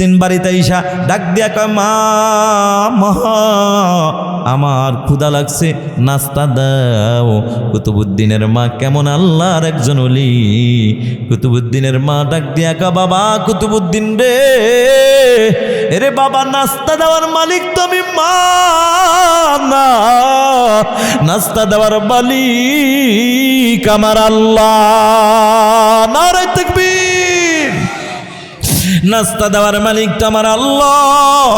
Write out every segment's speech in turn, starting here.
দিন বাড়িতে ইসা ডাক দিয়া কয়, মা আমার ক্ষুদা লাগছে, নাস্তা দাও। কুতুবুদ্দিনের মা, কেমন আল্লাহর একজন অলি কুতুবুদ্দিনের মা ডাক দিয়া কা বাবা, কুতুবুদ্দিন রে, এরে বাবা, নাস্তা দেওয়ার মালিক তো আমি, মা, না। নাস্তা দেওয়ার মালিক আমার আল্লাহ। নারায় তাকবীর। নাস্তা দেওয়ার মালিক তো আমার আল্লাহ।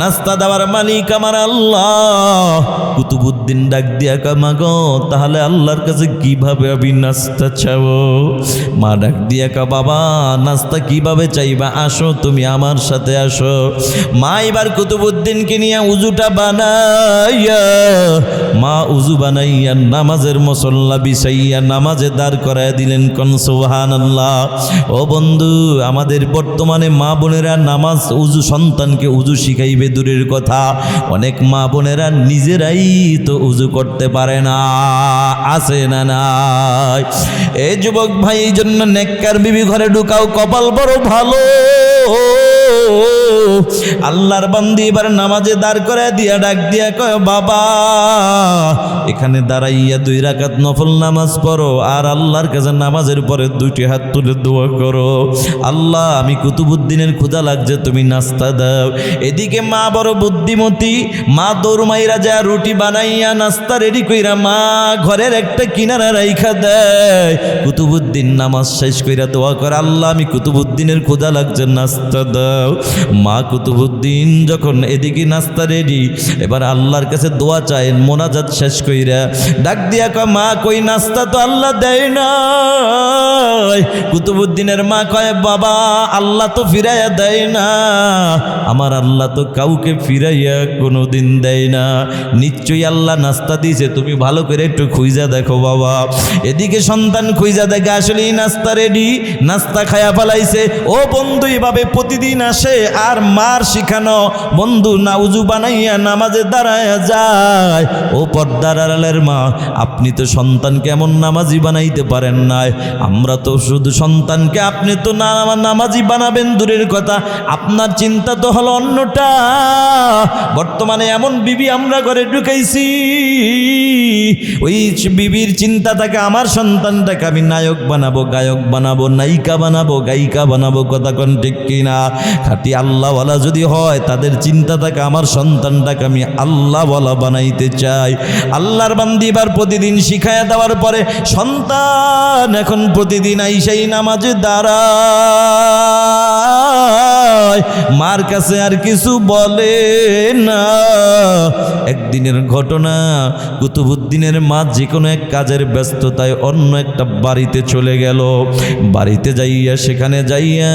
নাস্তা দেওয়ার মালিক আমার আল্লাহ। কুতুবুদ্দিন ডাক দিয়া কামা গো তাহলে আল্লাহর কাছে কীভাবে আমি নাস্তা চাবো? মা ডাক দিয়া কা বাবা, নাস্তা কীভাবে চাইবা? আসো, তুমি আমার সাথে আসো। মা এবার কুতুবুদ্দিনকে নিয়ে উজুটা বানাইয়া, মা উজু বানাইয়া নামাজের মসল্লা বিছাইয়া নামাজে দাঁড় করায় দিলেন। কন সোহান আল্লাহ ও বন্ধু, আমাদের বর্তমানে মা বোনেরা নামাজ উজু, সন্তানকে উজু শিখাইবে দূরের কথা। অনেক মা বোনেরা নিজেরাই তো উজু করতে পারে না। আসে না নাই? এই যুবক ভাই, এই জন্য নেককার বিবি ঘরে ঢুকাও কপাল বড় ভালো। আল্লাহর বান্দি এবার নামাজে দাঁড় করে দিয়া ডাক দিয়া কয়, বাবা, এখানে দাঁড়াইয়া দুই রাকাত নফল নামাজ পড়ো আর আল্লাহর কাছে নামাজের পরে দুইটি হাত তুলে দোয়া করো। আল্লাহ, আমি কুতুবুদ্দিনের ক্ষুদা লাগছে, তুমি নাস্তা দাও। এদিকে মা বড় বুদ্ধিমতী, মা দৌড়মাইরা যা রুটি বানাইয়া নাস্তা রেডি কইরা মা ঘরের একটা কিনারা রাইখা দেয়। কুতুবুদ্দিন নামাজ শেষ কইরা দোয়া করে, আল্লাহ, আমি কুতুবুদ্দিনের ক্ষুদা লাগছে, নাস্তা দাও। মা কুতুবুদ্দিন যখন এদিকে নাস্তা রেডি এবার আল্লাহর কাছে দোয়া চায়, মোনাজাত শেষ কইরা ডাক দিয়া কয়, মা, কই নাস্তা তো আল্লাহ দেয় না কুতুবুদ্দিনের মা কয়, বাবা, আল্লাহ তো ফিরাইয়া দেয় না। আমার আল্লাহ তো কাউকে ফিরাইয়া কোনোদিন দেয় না। নিশ্চয়ই আল্লাহ নাস্তা দিয়েছে, তুমি ভালো করে একটু খুঁজা দেখো বাবা। এদিকে সন্তান খুঁজা দেখে আসলে নাস্তা রেডি নাস্তা খায়া ফেলাইছে। ও বন্ধু, এভাবে প্রতিদিন আসে, আর মার শিখানো বন্ধু না উজু বানাইয়া নামাজে দাঁড়ায় যায়। ও পর্দার আড়ালের মা, আপনি তো সন্তানকে এমন নামাজি বানাইতে পারেন নাই। আমরা তো শুধু সন্তানকে, আপনি তো না নামাজি বানাবেন দূরের কথা। আপনার চিন্তা তো হলো অন্যটা। বর্তমানে এমন বিবি আমরা ঘরে ঢুকাইছি। ওই বিবির চিন্তা থাকে, আমার সন্তানটাকে আমি নায়ক বানাবো, গায়ক বানাবো, নায়িকা বানাবো, গায়িকা বানাবো, কথা কোন ঠিক কিনা? খাটি আল্লাহওয়ালা যদি হয়, তাদের চিন্তা থাকে আমার সন্তানটাকে আমি আল্লাহওয়ালা বানাইতে চাই। আল্লাহর বান্দি এবার প্রতিদিন শিখাইয়া দেওয়ার পরে, সন্তান এখন প্রতিদিন আইসাই নামাজে দাঁড়ায়। মার কাছে আর কিছু বলে না। একদিনের ঘটনা কুতুবুদ্দিনের মা যে কোনো এক কাজের ব্যস্ততায় অন্য একটা বাড়িতে চলে গেল। বাড়িতে যাইয়া, সেখানে যাইয়া,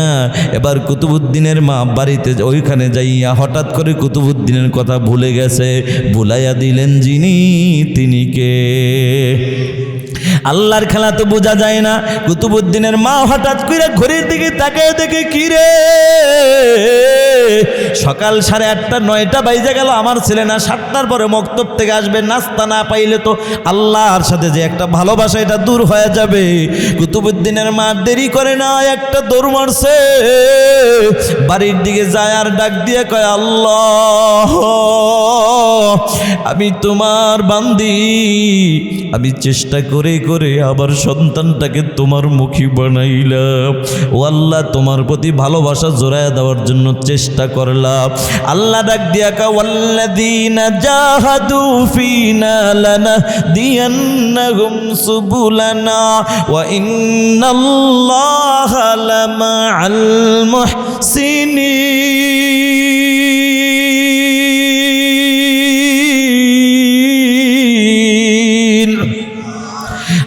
এবার কুতুবুদ্দিনের মা বাড়িতে ওইখানে যাইয়া হঠাৎ করে কুতুবুদ্দিনের কথা ভুলে গেছে, ভুলাইয়া দিলেন যিনি, তিনি কে? আল্লাহর খেলা তো বোঝা যায় না। কুতুবুদ্দিনের মা হঠাৎ করে ঘড়ির দিকে তাকায় দেখে, কি রে? সকাল সাড়ে আটটা, নয়টা বাইজে গেল, আমার ছেলে না সাতটার পরে মক্তব থেকে আসবে, নাস্তা না পাইলে তো আল্লাহর সাথে যে একটা ভালোবাসা, এটা দূর হয়ে যাবে। কুতুবুদ্দিনের মা দেরি করে না, একটা দৌড় মারছে। বাড়ির দিকে যায় আর ডাক দিয়ে কয়, আল্লাহ, আমি তোমার বান্দি। আমি চেষ্টা করে করে আবার সন্তানটাকে তোমার মুখী বানাইলাম ও আল্লাহ, তোমার প্রতি ভালোবাসা জোড়ায় দেওয়ার জন্য চেষ্টা করলাম আল্লাহ ডাক দিয়া কা ওয়াল্লাযীনা জাহাদু ফিনা লানাহদিয়ান্নাহুম সুবুলানা ওয়া ইন্নাল্লাহা লামাআল মুহসিনিন।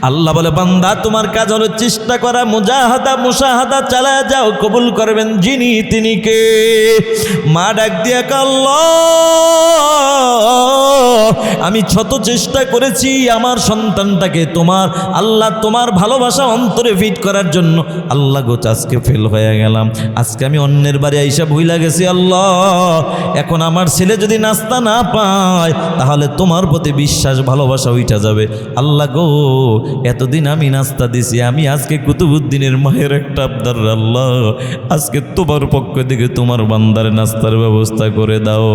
আল্লাহ বলে, বান্দা, তোমার কাজ হলো চেষ্টা করা, মুজাহাদা মুসাহাদা চালায় যাও, কবুল করবেন যিনি তিনি কে? মা ডাক দিয়া কাল্ল আমি শত চেষ্টা করেছি আমার সন্তানটাকে তোমার, আল্লাহ তোমার ভালোবাসা অন্তরে ফিট করার জন্য। আল্লাহ গোচ আজকে ফেল হয়ে গেলাম। আজকে আমি অন্যের বাড়ি আইসা ভুইলা গেছি, আল্লাহ। এখন আমার ছেলে যদি নাস্তা না পায়, তাহলে তোমার প্রতি বিশ্বাস, ভালোবাসা উইটা যাবে। আল্লাহ গো এতদিন আমি নাস্তা দিছি, আমি আজকে কুতুবুদ্দিনের মায়ের একটা আবদার, আল্লাহ, আজকে তোমার পক্ষ থেকে তোমার বান্দার নাস্তার ব্যবস্থা করে দাও।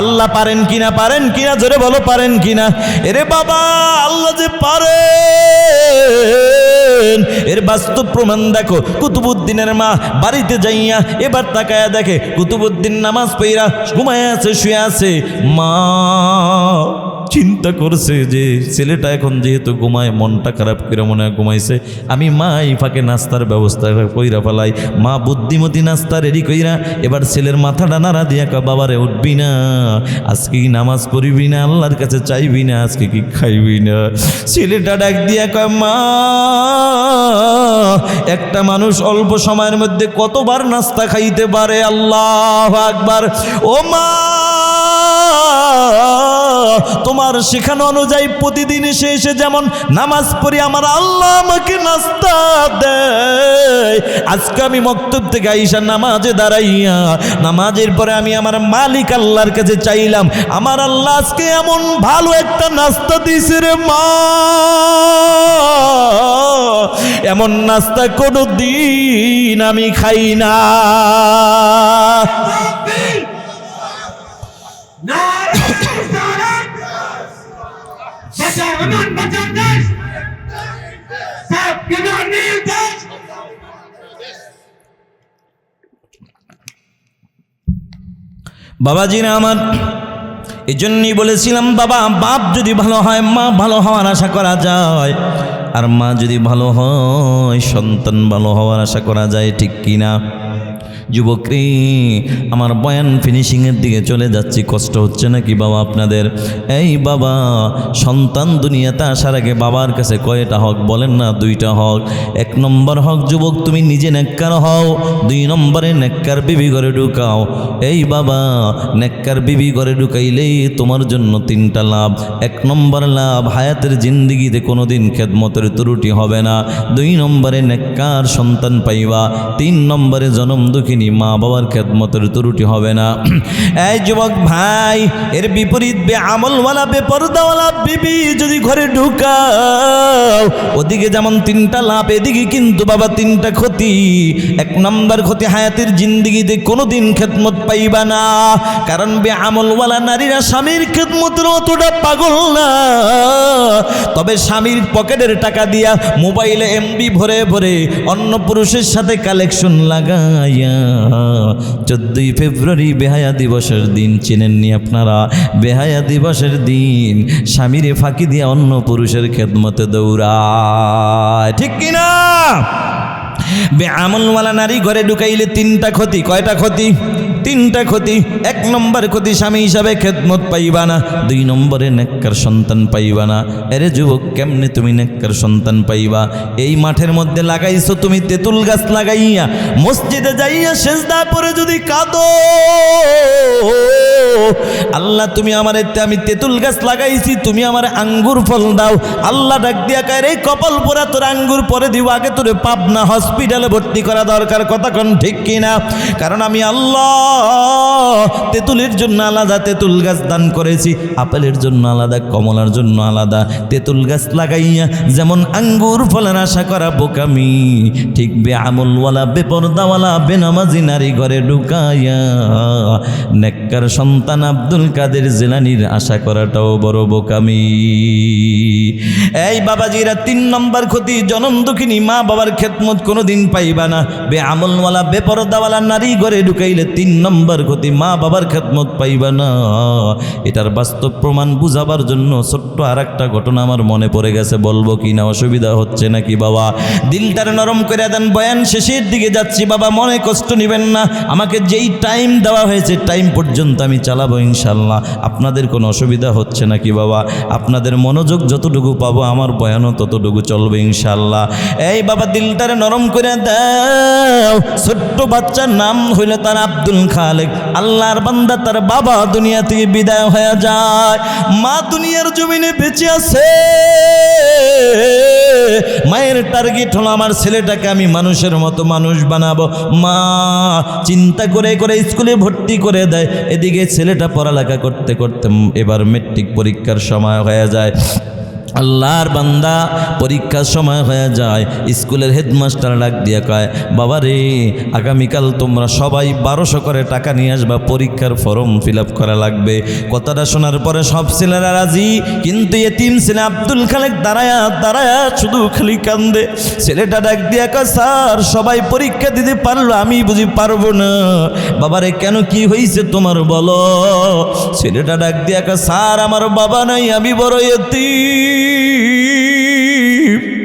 আল্লাহ পারেন কিনা পারেন কিনা, জোরে বলো পারেন কিনা? এরে বাবা, আল্লাহ যে পারে এর বাস্তব প্রমাণ দেখো কুতুবুদ্দিনের মা বাড়িতে যাইয়া এবার তাকায়া দেখে কুতুবুদ্দিন নামাজ পইরা ঘুমায় আছে, শুয়ে আছে। মা চিন্তা করছে যে ছেলেটা এখন যেহেতু ঘুমায়, মনটা খারাপ করে মনে হয় ঘুমাইছে, আমি মা এই ফাঁকে নাস্তার ব্যবস্থা কইরা ফেলাই, মা বুদ্ধিমতী নাস্তা রেডি কইরা এবার ছেলের মাথাটা নাড়া দিয়া কা বাবারে, উঠবি না, আজকে কি নামাজ পড়বি না, আল্লাহর কাছে চাইবি না, আজকে কি খাইবি না? ছেলেটা ডাক দিয়া কয়, মা, একটা মানুষ অল্প সময়ের মধ্যে কতবার নাস্তা খাইতে পারে? আল্লাহ আকবার। ও মা তোমার শেখানো অনুযায়ী প্রতিদিন এসে এসে যেমন নামাজ পড়ি আমার আল্লাহ আমাকে নাস্তা দেয়। আজকে আমি মক্তব থেকে আইসা নামাজে দাঁড়াইয়া, নামাজের পরে আমি আমার মালিক আল্লাহর কাছে চাইলাম, আমার আল্লাহ আজকে এমন ভালো একটা নাস্তা দিছে রে মা। এমন নাস্তা কোনো দিন আমি খাই না। বাবাজিরা আমার এই জন্যই বলেছিলাম, বাবা, বাপ যদি ভালো হয়, মা ভালো হওয়ার আশা করা যায়। আর মা যদি ভালো হয়, সন্তান ভালো হওয়ার আশা করা যায়, ঠিক কিনা? যুবকরি, আমার বয়ান ফিনিশিংয়ের দিকে চলে যাচ্ছি, কষ্ট হচ্ছে নাকি বাবা আপনাদের? এই বাবা, সন্তান দুনিয়াতে আসার আগে বাবার কাছে কয়টা হক বলেন না? দুইটা হক। এক নম্বর হক, যুবক, তুমি নিজে নেককার হও। দুই নম্বরে, নেককার বিবি ঘরে ঢুকাও। এই বাবা, নেককার বিবি ঘরে ঢুকাইলেই তোমার জন্য তিনটা লাভ। এক নম্বর লাভ, হায়াতের জিন্দিগিতে কোনোদিন খেদমতের ত্রুটি হবে না। দুই নম্বরে, নেককার সন্তান পাইবা। তিন নম্বরে, জনম দুঃখিনী মা বাবার খেদমতের ত্রুটি হবে না। এই যুবক ভাই, এর বিপরীত বে আমলওয়ালা বেপরদাওয়ালা বিবি যদি ঘরে ঢুকাও, ওদিকে যেমন তিনটা লাভ, এদিকে কিন্তু বাবা তিনটা ক্ষতি। এক নম্বর ক্ষতি হায়াতের জিন্দিগিতে কোনোদিন খেদমত পাইবা না, কারণ বে আমলওয়ালা নারীরা স্বামীর খেদমতের অতটা পাগল না। তবে স্বামীর পকেটের টাকা দিয়া মোবাইলে এমবি ভরে ভরে অন্য পুরুষের সাথে কালেকশন লাগাইয়া চোদ্দই ফেব্রুয়ারি বেহায়া দিবসের দিন, চেনেননি আপনারা? বেহায়া দিবসের দিন, স্বামীরে ফাঁকি দিয়ে অন্য পুরুষের খেদমতে দৌড়ায়। ঠিক কিনা বেআমলওয়ালা নারী ঘরে ঢুকাইলে তিনটা ক্ষতি, কয়টা ক্ষতি? তিনটা ক্ষতি, এক নম্বর ক্ষতি স্বামী হিসাবে খেদমত পাইবা না, দুই নম্বরে নেককার সন্তান পাইবা না। এরে যুবক, কেমনে তুমি নেককার সন্তান পাইবা? এই মাঠের মধ্যে লাগাইছো তুমি তেঁতুল গাছ লাগাইয়া, মসজিদে যাইয়া সেজদা পরে যদি কাঁদো, আল্লাহ তুমি আমার আমি তেঁতুল গাছ লাগাইছি, তুমি আমার আঙ্গুর ফল দাও। আল্লাহ ডাক দিয়া কায় রে কপাল পোড়া তোর আঙ্গুর পরে দিব আগে তোরে পাবনা হসপিটালে ভর্তি করা দরকার। কোন ঠিক কিনা? কারণ আমি আল্লাহ তেঁতুলের জন্য আলাদা তেঁতুল গাছ দান করেছি, আপেলের জন্য আলাদা, কমলার জন্য আলাদা। তেঁতুল গাছ লাগাইয়া যেমন আঙ্গুর ফলের আশা করা বোকামি, ঠিক বে আমলওয়ালা বেপরদাওয়ালা, বেনামাজি নারী ঘরে ঢুকাইয়া। নেককার সন্তান আব্দুল কাদের জেলানির আশা করাটাও বড় বোকামি। এই বাবাজিরা তিন নম্বর ক্ষতি, জনম দুঃখিনী, মা বাবার খেদমত কোনোদিন পাইবা না। বে আমলওয়ালা বেপরদাওয়ালা নারী ঘরে ঢুকাইলে তিন নম্বর ক্ষতি মা বাবার খেদমত পাইবা না। এটার বাস্তব প্রমাণ বুঝাবার জন্য ছোট্ট আর একটা ঘটনা আমার মনে পড়ে গেছে, বলব কি না, অসুবিধা হচ্ছে নাকি বাবা? দিলটার নরম করে দেন, বয়ান শেষের দিকে যাচ্ছি, বাবা, মনে কষ্ট নেবেন না। আমাকে যেই টাইম দেওয়া হয়েছে টাইম পর্যন্ত আমি চালাবো ইনশাল্লাহ। আপনাদের কোনো অসুবিধা হচ্ছে নাকি বাবা? আপনাদের মনোযোগ যতটুকু পাবো, আমার বয়ানও ততটুকু চলবে ইনশাল্লাহ। এই বাবা, দিলটারে নরম করে দাও। ছোট্ট বাচ্চার নাম হইলে তার আব্দুল খালেক, আল্লাহর বান্দা তার বাবা দুনিয়া থেকে বিদায় হয়ে যায়। মা দুনিয়ার জমিনে বেঁচে আছে। মায়ের টার্গেট হলো আমার ছেলেটাকে আমি মানুষের মতো মানুষ বানাবো। মা চিন্তা করে করে স্কুলে ভর্তি করে দেয়। এদিকে ছেলেটা পড়ালেখা করতে করতে এবার মেট্রিক পরীক্ষার সময় হয়ে যায়। আল্লাহর বান্দা পরীক্ষার সময় হয়ে যায়, স্কুলের হেডমাস্টার ডাক দিয়ে কয় বাবা রে আগামীকাল তোমরা সবাই বারোশো করে টাকা নিয়ে আসবা, পরীক্ষার ফর্ম ফিল করা লাগবে। কথাটা শোনার পরে সব ছেলেরা রাজি, কিন্তু এতিম ছেলে আব্দুল খালেক দাঁড়ায়া দাঁড়ায়া শুধু খালি কান্দে। ছেলেটা ডাক দিয়ে কয়, স্যার, সবাই পরীক্ষা দিতে পারল, আমি বুঝি পারব না। বাবারে, কেন কি হয়েছে তোমার বলো? ছেলেটা ডাক দিয়ে কয়, স্যার, আমার বাবা নাই, আমি বড় এতিম। deep.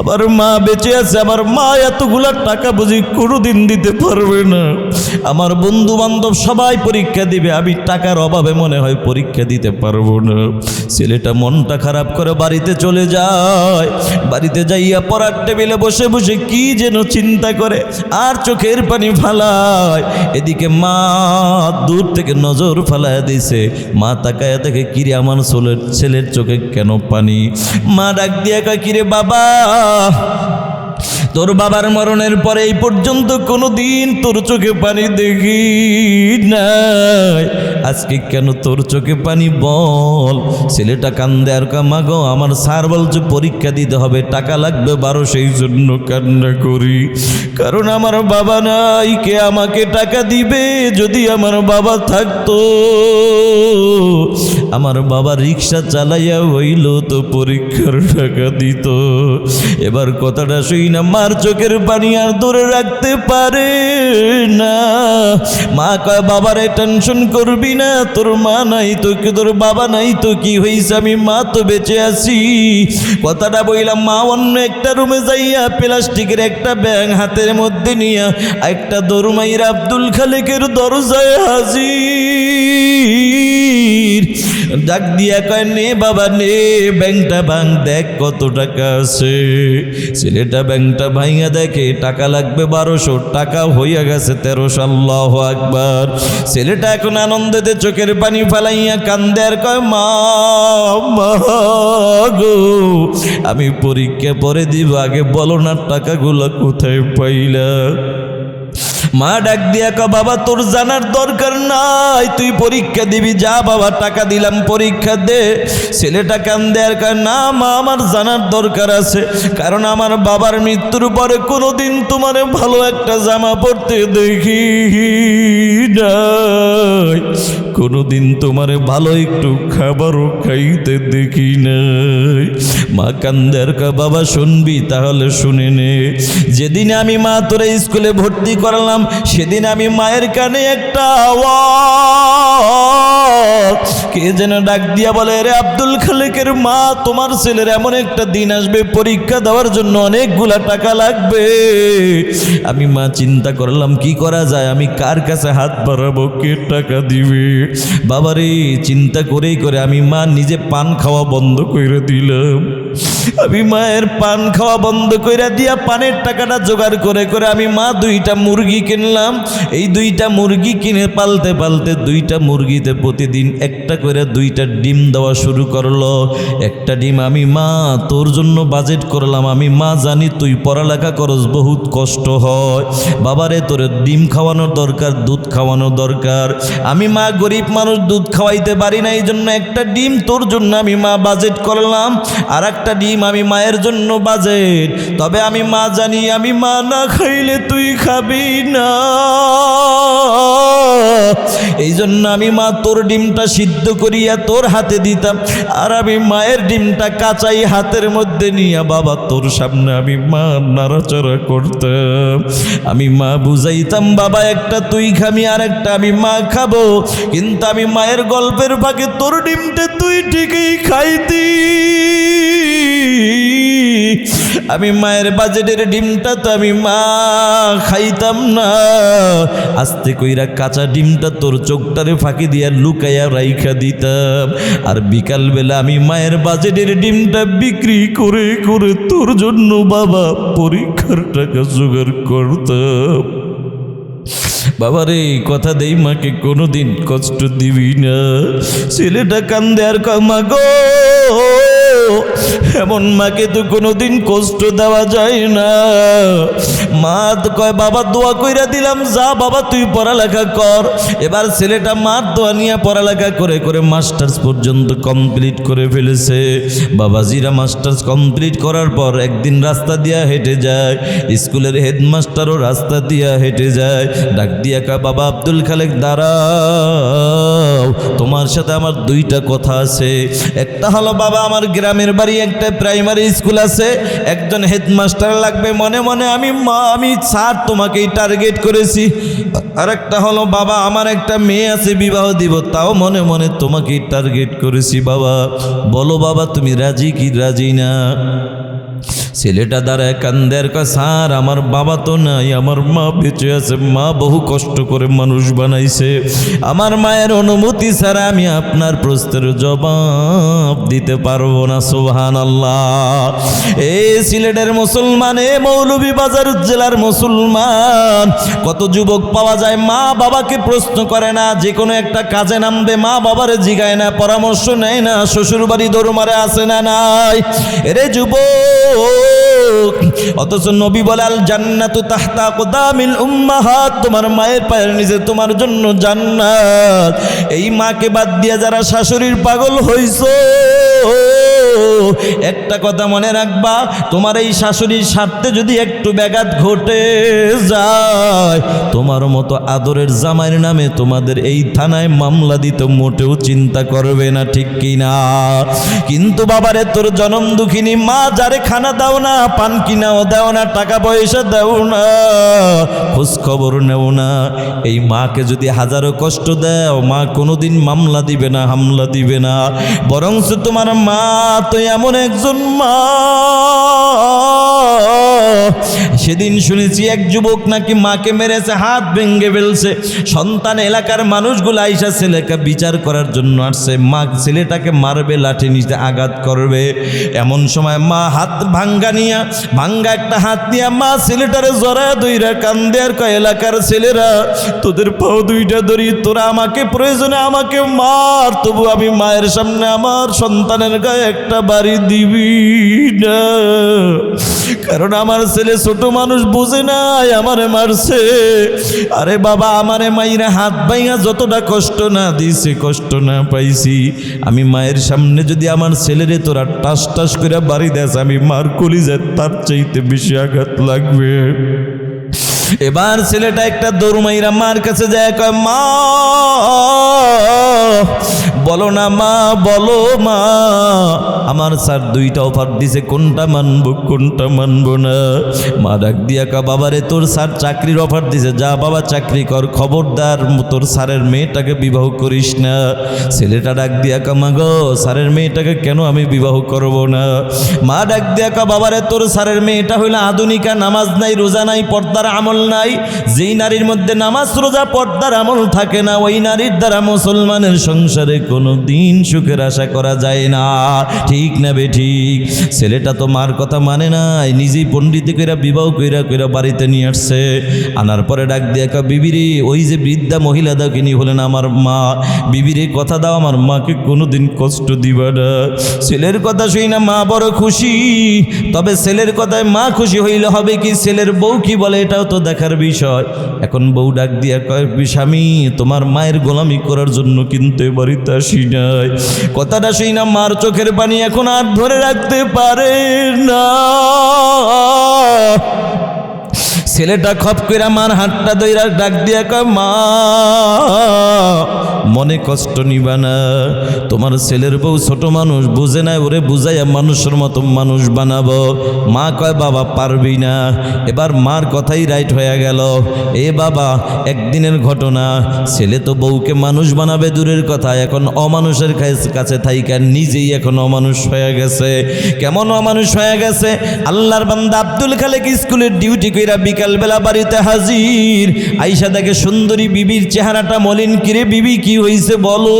আমার মা বেঁচে আছে, আমার মা এতগুলা টাকা বুঝি কোনোদিন দিতে পারবে না। আমার বন্ধু বান্ধব সবাই পরীক্ষা দিবে, আমি টাকার অভাবে মনে হয় পরীক্ষা দিতে পারব না। ছেলেটা মনটা খারাপ করে বাড়িতে চলে যায়, বাড়িতে যাইয়া পড়ার টেবিলে বসে বসে কি যেন চিন্তা করে, আর চোখের পানি ফালায়। এদিকে মা দূর থেকে নজর ফালায় দিছে, মা তাকায় দেখে, কিরে আমার ছেলের চোখে কেন পানি? মা ডাক দিয়ে কিরে বাবা তোর বাবার মরণের পরে এই পর্যন্ত কোনো দিন তোর চোখে পানি দেখি নাই। আজকে কেন তোর চোখে পানি বল? ছেলেটা কান্দে আর কামাগো আমার স্যার বলছে পরীক্ষা দিতে হবে, টাকা লাগবে বারো, সেই জন্য কান্না করি। কারণ আমার বাবা নাই, কে আমাকে টাকা দিবে যদি আমার বাবা থাকতো? আমার বাবা রিক্সা চালাইয়া হইল তো পরীক্ষার টাকা দিত। এবার কথাটা শুই না, মার চোখের পানি আর দূরে রাখতে পারে না। মা কয়, বাবারে টেনশন করবি না, তোর মা নাই তো কি, তোর বাবা নাই তো কি হয়েছে আমি মা তো বেঁচে আছি। কথাটা বইলাম, মা, অন্য একটা রুমে যাইয়া প্লাস্টিকের একটা ব্যাং হাতের মধ্যে নিয়া একটা দরুমাইর আব্দুল খালেকের দরজায় হাজির। ডাক দিয়া কয়, নে বাবা, নে, ব্যাংকটা ভাঙ, দেখ কত টাকা আছে। ছেলেটা ব্যাংকটা ভাঙা দেখে, টাকা লাগবে বারোশো, টাকা হইয়া গেছে তেরোশো, আল্লাহ আকবার। ছেলেটা এখন আনন্দেতে চোখের পানি ফালাইয়া কান্দে আর কয়, মা মা গো, আমি পরীক্ষা পরে দিব, আগে বলো না টাকাগুলো কোথায় পাইলা? মা ডাক দিয়া ক বাবা, তোর জানার দরকার নাই। তুই পরীক্ষা দিবি, যা বাবা, টাকা দিলাম, পরীক্ষা দে। ছেলেটা কান দেয়ার কার না মা, আমার জানার দরকার আছে। কারণ আমার বাবার মৃত্যুর পরে কোনোদিন তোমার ভালো একটা জামা পরতে দেখি নাই। কোনোদিন তোমার ভালো একটু খাবারও খাইতে দেখি নাই। মা কান্দার কা বাবা শুনবি, তাহলে শুনে নে। যেদিন আমি মা তোরে স্কুলে ভর্তি করালাম, সেদিন আমি মায়ের কানে একটা আওয়াজ। কে যেন ডাক দিয়া বলে রে আব্দুল খালেকের মা, তোমার ছেলের এমন একটা দিন আসবে, পরীক্ষা দেওয়ার জন্য অনেকগুলা টাকা লাগবে। আমি মা চিন্তা করলাম, কি করা যায়? আমি কার কাছে হাত বাড়াবো? কে টাকা দিবে? বাবারে চিন্তা করেই করে আমি মা নিজে পান খাওয়া বন্ধ করে দিলাম। আমি মায়ের পান খাওয়া বন্ধ করে দিয়া পানের টাকাটা জোগাড় করে করে আমি মা দুইটা মুরগি কিনলাম। এই দুইটা মুরগি কিনে পালতে পালতে দুইটা মুরগিতে প্রতিদিন একটা করে দুইটা ডিম দেওয়া শুরু করল। একটা ডিম আমি, মা, তোর জন্য বাজেট করলাম। আমি, মা, জানি তুই পড়ালেখা করস, বহুত কষ্ট হয়। বাবারে, তোর ডিম খাওয়ানোর দরকার, দুধ খাওয়ানো দরকার। আমি, মা, গরিব মানুষ দুধ খাওয়াইতে পারি না এই জন্য একটা ডিম তোর জন্য আমি, মা, বাজেট করলাম। আর একটা ডিম আমি মায়ের জন্য বাজেট। তবে আমি মা জানি আমি মা না খাইলে তুই খাবি না। এই জন্য আমি মা তোর ডিমটা সিদ্ধ করিয়া তোর হাতে দিতাম। আর আমি মায়ের ডিমটা কাঁচাই হাতের মধ্যে নিয়ে বাবা তোর সামনে আমি মা নাড়াচড়া করতাম। আমি মা বুঝাইতাম, বাবা, একটা তুই খামি আর একটা আমি মা খাব। কিন্তু আমি মায়ের গল্পের ভাগে তোর ডিমটা তুই ঠিকই খাইতি। আমি মায়ের বাজেটের ডিমটা তো আমি মা খাইতাম না। আস্তে কইরা কাঁচা ডিমটা তোর চোখটারে ফাঁকি দিয়া লুকাইয়া রাইখা দিতাম। আর বিকালবেলা আমি মায়ের বাজেটের ডিমটা বিক্রি করে করে তোর জন্য বাবা পরীক্ষার টাকা জোগাড় করতাম। বাবারে কথা দেই মাকে, কোনোদিন কষ্ট দিবি না। ছেলেটা কান্দে আর কমা গো এমন মাকে তো কোনোদিন কষ্ট দেওয়া যায় না। মা কয়, বাবা, দোয়া কইরা দিলাম, যা বাবা, তুই পড়ালেখা কর। এবার ছেলেটা মার দোয়া নিয়ে পড়ালেখা করে করে মাস্টার্স পর্যন্ত কমপ্লিট করে ফেলেছে। বাবাজিরা মাস্টার্স কমপ্লিট করার পর একদিন রাস্তা দিয়া হেঁটে যায়, স্কুলের হেডমাস্টারও রাস্তা দিয়া হেঁটে যায়। ডাক দিয়া কা বাবা আব্দুল খালেক, দাঁড়াও, তোমার সাথে আমার দুইটা কথা আছে। একটা হলো, বাবা, আমার গ্রামের বাড়ি একটা প্রাইমারি স্কুল আছে, একজন হেডমাস্টার লাগবে, মনে মনে আমি, মা, আমি স্যার তোমাকেই টার্গেট করেছি। আর একটা হলো, বাবা, আমার একটা মেয়ে আছে, বিবাহ দিব। তাও মনে মনে তোমাকেই টার্গেট করেছি, বাবা। বলো বাবা, তুমি রাজি কি রাজি না? ছেলেটা দাঁড়ায় কান্দের স্যার আমার বাবা তো নাই, আমার মা বেঁচে আছে, মা বহু কষ্ট করে মানুষ বানাইছে। আমার মায়ের অনুমতি ছাড়া আমি আপনার প্রশ্নের জবাব দিতে পারব না সোহান আল্লাহ এ সিলেটের মুসলমান এ মৌলভী বাজার জেলার মুসলমান, কত যুবক পাওয়া যায়, মা বাবাকে প্রশ্ন করে না যে কোনো একটা কাজে নামবে, মা বাবারে জিগায় না, পরামর্শ নেয় না শ্বশুর বাড়ি দৌড়মারে আসে না, নাই। এরে যুবক অথচ নবী বলে আল জান্নাতু তাহতা কোদামিল উম্মাহাত, তোমার মায়ের পায়ের নিচে তোমার জন্য জান্নাত। এই মাকে বাদ দিয়ে যারা শাশুড়ির পাগল হইছো, একটা কথা মনে রাখবা, তোমার এই শাশুড়ির স্বার্থে যদি একটু ব্যাঘাত ঘটে যায়, তোমার মতো আদরের জামাইয়ের নামে তোমাদের এই থানায় মামলা দিতে মোটেও চিন্তা করবে না, ঠিক কি না কিন্তু বাবারে, তোর জনম দুঃখিনী মা, যারে খানা দাও না, পান কিনাও দাও না, টাকা পয়সা দাও না, খোঁজ খবর নেও না। এই মাকে যদি হাজারো কষ্ট দাও, মা কোনোদিন মামলা দিবে না, হামলা দিবে না। বরং তোমার মা তো এমন একজন মা। সেদিন শুনেছি এক যুবক নাকি মাকে মেরেছে, হাত ভেঙ্গে ফেলছে। সন্তান এলাকার মানুষগুলো আইসা ছেলেকে বিচার করার জন্য আসছে। মা ছেলেটাকে মারবে, লাঠি নিচে আঘাত করবে। এমন সময় মা হাত ভাঙ্গা নিয়া, ভাঙ্গা একটা হাত নিয়ে মা ছেলেটারে জরা দইরা কান্দে আর কয়, এলাকার ছেলেরা, তোদের পাও দুইটা ধরি তোরা আমাকে প্রয়োজনে আমাকে মার, তবু আমি মায়ের সামনে আমার সন্তানের গায়ে একটা বাড়ি দিবি না। কারণ আমার ছেলে ছোট মানুষ বুঝে নাই, আমারে মারছে। আরে বাবা, আমারে মাইরা হাত ভাইয়া যতটা কষ্ট না দিছে, কষ্ট না পাইছি। আমি মায়ের সামনে যদি আমার ছেলেরে তোরা টাস টাস করে বাড়ি দেস, আমি মার কলি যায় তার চাইতে বেশি আঘাত লাগবে। এবার ছেলেটা একটা দৌড়মাইরা মার কাছে যায়, কয়, মা বলো না মা, বলো মা। আমার স্যার দুইটা অফার দিছে, কোনটা মানবো কোনটা মানবো না। মা ডাক দিয়া কা, বাবারে, তোর স্যার চাকরির অফার দিছে। যা বাবা, চাকরি কর। খবরদার, তোর স্যারের মেয়েটাকে বিবাহ করিস না। ছেলেটা ডাক দিয়া কা, মা গো, স্যারের মেয়েটাকে কেন আমি বিবাহ করব না? মা ডাক দিয়া কা, বাবারে, তোর স্যারের মেয়েটা হইল আধুনিকা, নামাজ নাই, রোজা নাই, পর্দার আমল নাই। যেই নারীর মধ্যে নামাজ, রোজা, পর্দার আমল থাকে না, ওই নারীর দ্বারা মুসলমানের সংসারে কোনো দিন সুখের আশা করা যায় না। ঠিক না বে, ঠিক। ছেলেটা তো মার কথা মানে নাই, নিজেই পণ্ডিত কইরা, বিবাহ কইরা কইরা বাড়িতে নিয়ে আসছে। আনার পরে ডাক দিয়ে কা বিবিরে ওই যে বৃদ্ধা মহিলা দাও কিনি হলেন আমার মা। বিবিরে কথা দাও, আমার মাকে কোনোদিন কষ্ট দিবা না। ছেলের কথা শুই না, মা বড় খুশি। তবে ছেলের কথায় মা খুশি হইলে হবে কি? ছেলের বউ কি বলে, এটাও তো দেখার বিষয়। এখন বউ ডাক দিয়া কয়, স্বামী, তোমার মায়ের গোলামি করার জন্য কিন্তু এ বাড়িতে আসি নাই। কথাটা সেই না মার চোখের পানি এখন আর ধরে রাখতে পারে না। ছেলেটা খপ কইরা মার হাতটা দইরা ডাক দিয়া কয়, মা, মনে কষ্ট নিবা না। তোমার ছেলের বউ ছোট মানুষ, বুঝে না ওরে বুঝাইয়া মানুষের মতো মানুষ বানাবো। মা কয়, বাবা, পারবি না। এবার মার কথাই রাইট হয়ে গেল। এ বাবা, একদিনের ঘটনা। ছেলে তো বউকে মানুষ বানাবে দূরের কথা। এখন অমানুষের কাছে- থাইকা নিজেই এখন অমানুষ হয়ে গেছে। কেমন অমানুষ হয়ে গেছে? আল্লাহর বান্দা আব্দুল খালেক স্কুলের ডিউটি কইরা বিকালবেলা বাড়িতে হাজির। আইসা দেখে সুন্দরী বিবির চেহারাটা মলিন কিরে বিবি, কি হয়েছে বলো?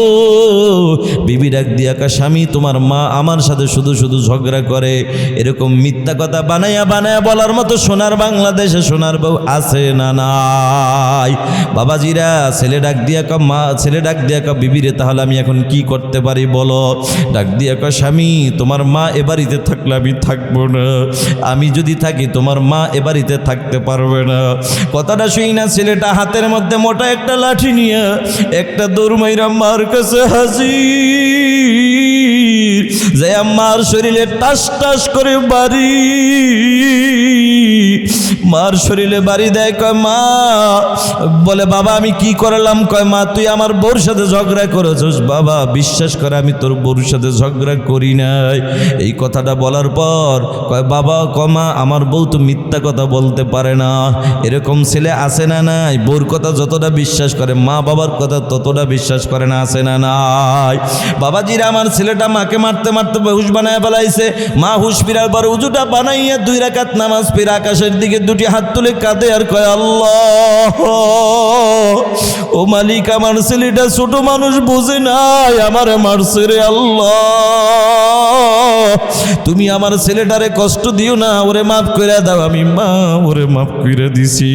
বিবি ডাক দিয়া কা স্বামী, তোমার মা আমার সাথে শুধু শুধু ঝগড়া করে, এরকম মিথ্যা কথা বানায়া বানায়া বলার মতো সোনার বাংলাদেশে সোনার বউ আছে না নাই? বাবাজিরা, ছেলে ডাক দিয়া কা মা, ছেলে ডাক দিয়া কা বিবিরে তাহলে আমি এখন কি করতে পারি বলো? ডাক দিয়া কা স্বামী, তোমার মা এ বাড়িতে থাকলে আমি থাকব না। আমি যদি থাকি, তোমার মা এ বাড়িতে থাকতে পারবে না। কথাটা শুই না, ছেলেটা হাতের মধ্যে মোটা একটা লাঠি নিয়ে একটা দৌড়মাইরা মার কাছে হাজির। যে আমার শরীরে টাস টাস করে বাড়ি। মার শরীরে বাড়ি দেয়, কয়, মা। বলে, বাবা, আমি কি করলাম? কয়, মা, তুই আমার বউর সাথে ঝগড়া করেছিস। বাবা, বিশ্বাস করে, আমি তোর বউর সাথে ঝগড়া করি নাই। এই কথাটা বলার পর, কয়, বাবা কমা আমার বউ তো মিথ্যা কথা বলতে পারে না? এরকম ছেলে আছে না নাই? বউর কথা যতটা বিশ্বাস করে, মা বাবার কথা ততটা বিশ্বাস করে না, আছে না নাই? বাবাজিরা আমার ছেলেটা মাকে মারতে মারতে হুশ বানায় ফেলাইছে। মা হুশ ফিরার পর উজুটা বানাইয়া দুই রাকাত নামাজ ফিরে আকাশের দিকে দুটি হাত তুলে কাঁদে আর কয়, আল্লাহ! ও মালিক, আমার ছেলেটা ছোট মানুষ বোঝে নাই, আমার মারছে রে আল্লাহ। তুমি আমার ছেলেটারে কষ্ট দিও না, ওরে মাফ করে দাও, আমি মা, ওরে মাফ করে দিছি।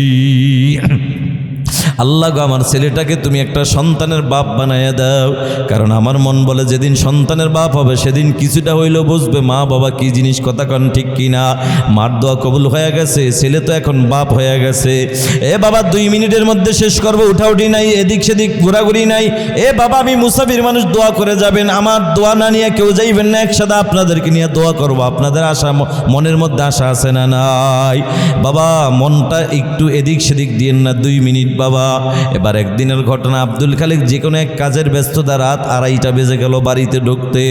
আল্লাহ গো, আমার ছেলেটাকে তুমি একটা সন্তানের বাপ বানাইয়া দাও। কারণ আমার মন বলে যেদিন সন্তানের বাপ হবে, সেদিন কিছুটা হইলেও বুঝবে মা বাবা কি জিনিস কথা কন ঠিক কি না মার দোয়া কবুল হয়ে গেছে, ছেলে তো এখন বাপ হয়ে গেছে। এ বাবা, দুই মিনিটের মধ্যে শেষ করব উঠাউঠি নাই, এদিক সেদিক ঘোরাঘুরি নাই। এ বাবা, আমি মুসাফির মানুষ, দোয়া করে যাবেন। আমার দোয়া না নিয়ে কেউ যাইবেন না, একসাথে আপনাদেরকে নিয়ে দোয়া করব। আপনাদের আশা মনের মধ্যে আশা আছে না নাই? বাবা, মনটা একটু এদিক সেদিক দিয়েন না, দুই মিনিট বাবা। এবার একদিনের ঘটনা, আব্দুল খালিক যে কোনো এক কাজের ব্যস্ততা রাত আড়াইটা বেজে গেল বাড়িতে ঢুকতে।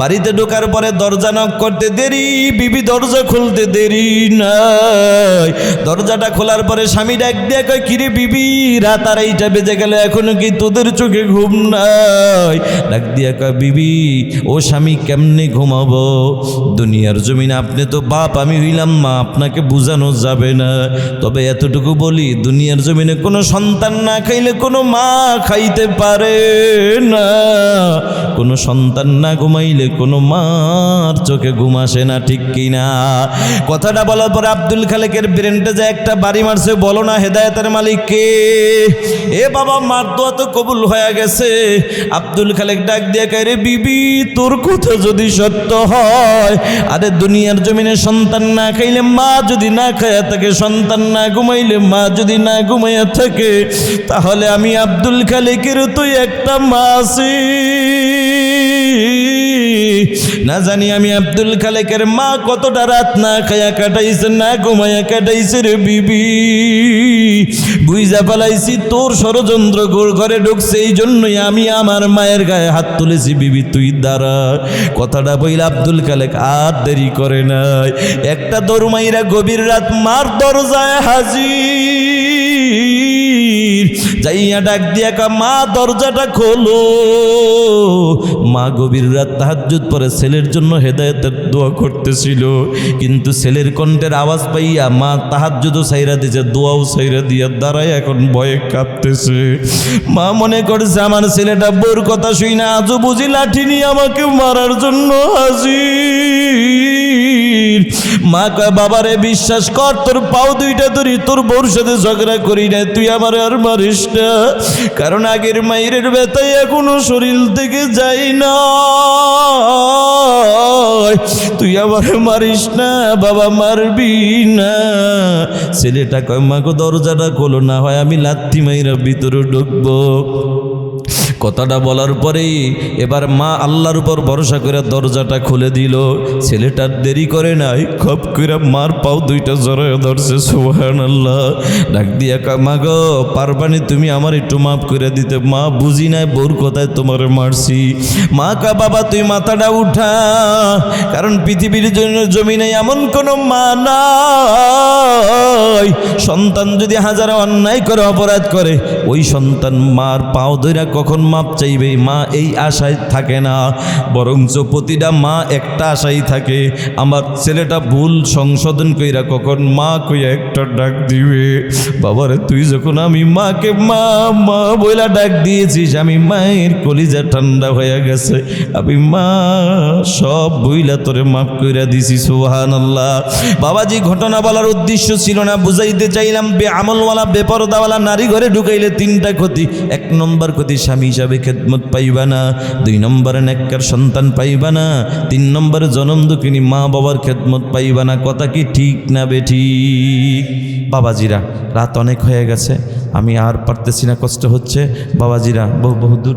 বাড়িতে ঢোকার পরে দরজা নক করতে দেরি, বিবি দরজা খুলতে দেরি নাই। দরজাটা খোলার পরে স্বামী ডাক দিয়ে কয়, কিরে বিবি, রাত আড়াইটা বেজে গেল, এখনও কি তোদের চোখে ঘুম নাই? ডাক দিয়ে কয়, বিবি, ও স্বামী কেমনে ঘুমাবো? দুনিয়ার জমিনে আপনি তো বাপ, আমি হইলাম মা, আপনাকে বোঝানো যাবে না। তবে এতটুকু বলি, দুনিয়ার জমিনে কোনো সন্তান না খাইলে কোনো মা খাইতে পারে না। কোনো সন্তান না ঘুমাইলে কোনো মার চোখে ঘুম আসে না, ঠিক কিনা? কথাটা বলার পরে আব্দুল খালেকের ব্রেনটা যে একটা বাড়ি মারছে, বলো না হেদায়তের মালিক কে? এ বাবা, মার দোয়া তো কবুল হয়ে গেছে। আব্দুল খালেক ডাক দিয়ে কয়, রে বিবি, তোর কথা যদি সত্য হয়, আরে দুনিয়ার জমিনে সন্তান না খাইলে মা যদি না খায়া থাকে, সন্তান না ঘুমাইলে মা যদি না ঘুমাইয়া থাকে তাহলে আমি আব্দুল খালেকের তুই একটা মাসি। না জানি আমি আব্দুল খালেকের মা কতটা রাত না খায়া কাটাইছে, না ঘুমাইয়া কাটাইছে রে বিবি। বুঝা পালাইছি, তোর ষড়যন্ত্র ঘরে ঢুকছে, এই জন্যই আমি আমার মায়ের গায়ে হাত তুলেছি বিবি, তুই দাঁড়া। কথাটা বইল আব্দুল খালেক, আর দেরি করে নাই। একটা দরমাইরা গভীর রাত মার দরজায় হাজির। যাইয়া ডাক দিয়া কা মা, দরজাটা খোলো। মা গভীর রাত তাহাজ্জুদ পরে ছেলের জন্য হেদায়েতের দোয়া করতেছিল। কিন্তু ছেলের কণ্ঠের আওয়াজ পাইয়া মা তাহাজ্জুদও সাইরা দিছে, দোয়াও সাইরা দিয়া দাঁড়ায় এখন ভয়ে কাঁপতেছে। মা মনে করছে, আমার ছেলেটা বোর কথা শুই না, আজও বুঝি লাঠি নিয়ে আমাকে মারার জন্য হাজির। মা কয়, বাবারে, বিশ্বাস কর, তোর পাও দুইটা ধরি তোর বউর সাথে ঝগড়া করি না তুই আমার আর মারিস না। কারণ আগের মায়ের ব্যথায় এখনও শরীর থেকে যাই না। তুই আমার মারিস না, বাবা মারবি না। ছেলেটা কয় মাগো দরজাটা খোলো, না হয় আমি লাত্তি মাইরা ভিতরে ঢুকবো। কথাটা বলার পরেই এবার মা আল্লাহর উপর ভরসা করে দরজাটা খুলে দিল। ছেলেটার দেরি করে নাই। খপ করে মার পাও দুইটা জড়ায় ধরছে সুহান আল্লাহ ডাক দিয়া কা মা গো পারবানি তুমি আমার একটু মাফ করে দিতে? মা বুঝি নাই বোর কথায় তোমার মারছি। মা কা বাবা, তুই মাথাটা উঠা। কারণ পৃথিবীর জন্য জমি জমিনে এমন কোনো মা নাই। সন্তান যদি হাজার অন্যায় করে, অপরাধ করে, ওই সন্তান মার পাও ধইরা কখন মাপ চাইবে, মা এই আশায় থাকে না। বরঞ্চ প্রতিটা মা একটা আশাই থাকে। আমার ছেলেটা ভুল সংশোধন কইরা কখন মা কইয়া একটা ডাক দিবে। বাবারে, তুই যখন আমি মাকে মা মা বইলা ডাক দিয়েছিস, আমি মায়ের কলিজা ঠান্ডা হয়ে গেছে। আমি মা, সব বইলা তোরে মাফ কইরা দিছি সুহান আল্লাহ বাবাজি, ঘটনা বলার উদ্দেশ্য ছিল না, বুঝাইতে চাইলাম, বে আমলওয়ালা, বেপরদাওয়ালা নারী ঘরে ঢুকাইলে তিনটা ক্ষতি। এক নম্বর ক্ষতি স্বামী হিসাবে খেদমত পাইবা না। দুই নম্বরে নেককার সন্তান পাইবা না। তিন নম্বরে জনম দুঃখিনী মা বাবার খেদমত পাইবা না। কথা কি ঠিক না বেঠিক বাবাজিরা, রাত অনেক হয়ে গেছে। আমি আর পারতেছি না, কষ্ট হচ্ছে। বাবাজিরা, বহু বহু দূর